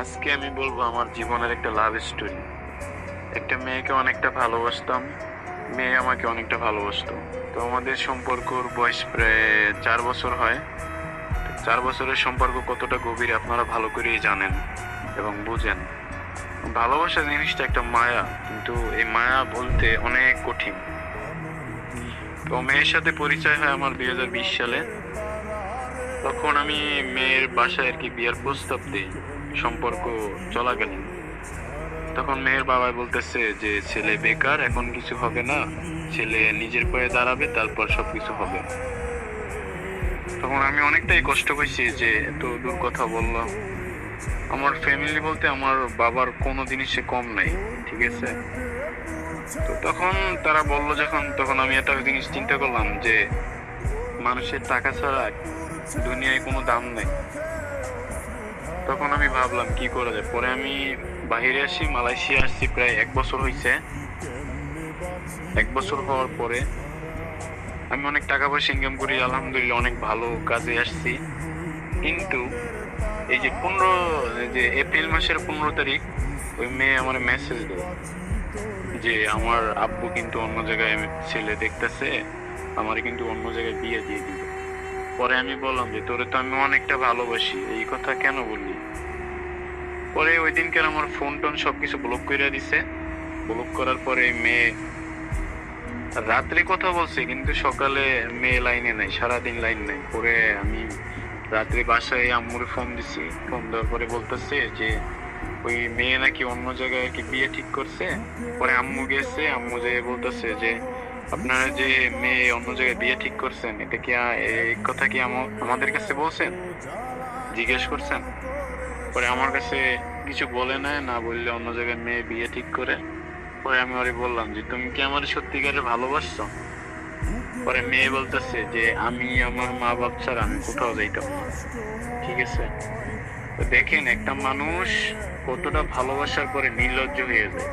আজকে আমি বলব আমার জীবনের একটা লাভ স্টোরি একটা মেয়েকে অনেকটা ভালোবাসতাম, মেয়ে আমাকে অনেকটা ভালোবাসতো। তো আমাদের সম্পর্কর বয়স প্রায় চার বছর হয়। চার বছরের সম্পর্ক কতটা গভীর আপনারা ভালো করেই জানেন এবং বুঝেন। ভালোবাসা জিনিসটা একটা মায়া, কিন্তু এই মায়া বলতে অনেক কঠিন। তো মেয়ের সাথে পরিচয় হয় আমার দুই হাজার বিশ সালে। তখন আমি মেয়ের বাসায় আর কি বিয়ের প্রস্তাব দিই। সম্পর্ক চলাকালীন তখন মেয়ের বাবা বলতেছে যে, ছেলে বেকার, এখন কিছু হবে না। ছেলে নিজের পায়ে দাঁড়াবে, তারপর সব কিছু হবে। তখন আমি অনেকটাই কষ্ট পাইছি যে, এত দূর কথা বললাম। আমার ফ্যামিলি বলতে আমার বাবার কোনো জিনিসে কম নাই, ঠিক আছে? তো তখন তারা বলল যখন, তখন আমি একটা জিনিস চিন্তা করলাম যে, মানুষের টাকা ছাড়া দুনিয়ায় কোনো দাম নেই। তখন আমি ভাবলাম, কি করা যায়? পরে আমি বাইরে আসি, মালয়েশিয়া আসছি প্রায় এক বছর হয়েছে এক বছর হওয়ার পরে আমি অনেক টাকা পয়সা ইনকাম করি, আলহামদুলিল্লাহ অনেক ভালো কাজে আসছি। কিন্তু এই যে পনেরো যে এপ্রিল মাসের পনেরো তারিখ, ওই মেয়ে আমার মেসেজ দেয় যে, আমার আব্বু কিন্তু অন্য জায়গায় ছেলে দেখতেছে, আমার কিন্তু অন্য জায়গায় বিয়ে দিয়ে দিবে। পরে আমি বললাম যে, তোরে তো আমি অনেকটা ভালোবাসি। এই কথা কেন বললি? পরে ওই দিনকার আমার ফোন টোন সবকিছু ব্লক করে দিছে। ব্লক করার পরে মেয়ে রাত্রে কথা বলছে, কিন্তু সকালে মেয়ে লাইনে নাই, সারাদিন লাইন নাই। পরে আমি রাত্রে বাসায় আম্মুরে ফোন দিছি। ফোন দেওয়ার পরে বলতেছে যে, ওই মেয়ে নাকি অন্য জায়গায় কি বিয়ে ঠিক করছে? পরে আম্মু গেছে, আম্মু যে বলতেছে যে, আপনারা যে মেয়ে অন্য জায়গায় বিয়ে ঠিক করছেন, এটা কি এই কথা কি আমা- আমাদের কাছে বলছেন? জিজ্ঞেস করছেন? পরে আমার কাছে কিছু বলে না না বললে অন্য জায়গায় মেয়ে বিয়ে ঠিক করে। পরে আমি ওরে বললাম যে, তুমি কি আমার সত্যিকারে ভালোবাসছো? পরে মেয়ে বলতেছে যে, আমি আমার মা বাপ ছাড়া আমি কোথাও যাইতাম ঠিক আছে? তো দেখেন, একটা মানুষ কতটা ভালোবাসার পরে নির্লজ্জ হয়ে যায়।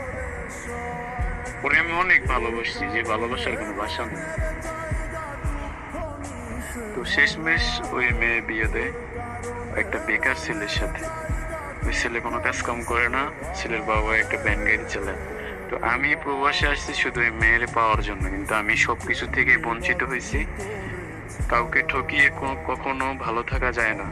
পরে আমি অনেক ভালোবাসছি, যে ভালোবাসার কোনো ভাষা নেই। তো শেষমেশ ওই মেয়ে বিয়ে দেয় একটা বেকার ছেলের সাথে। ওই ছেলে কোনো কাজ কাম করে না, ছেলের বাবা একটা ব্যান গাড়ি চালায় তো আমি প্রবাসে আসছি শুধু ওই মেয়ের পাওয়ার জন্য, কিন্তু আমি সব কিছু থেকে বঞ্চিত হয়েছি। কাউকে ঠকিয়ে কখনো ভালো থাকা যায় না।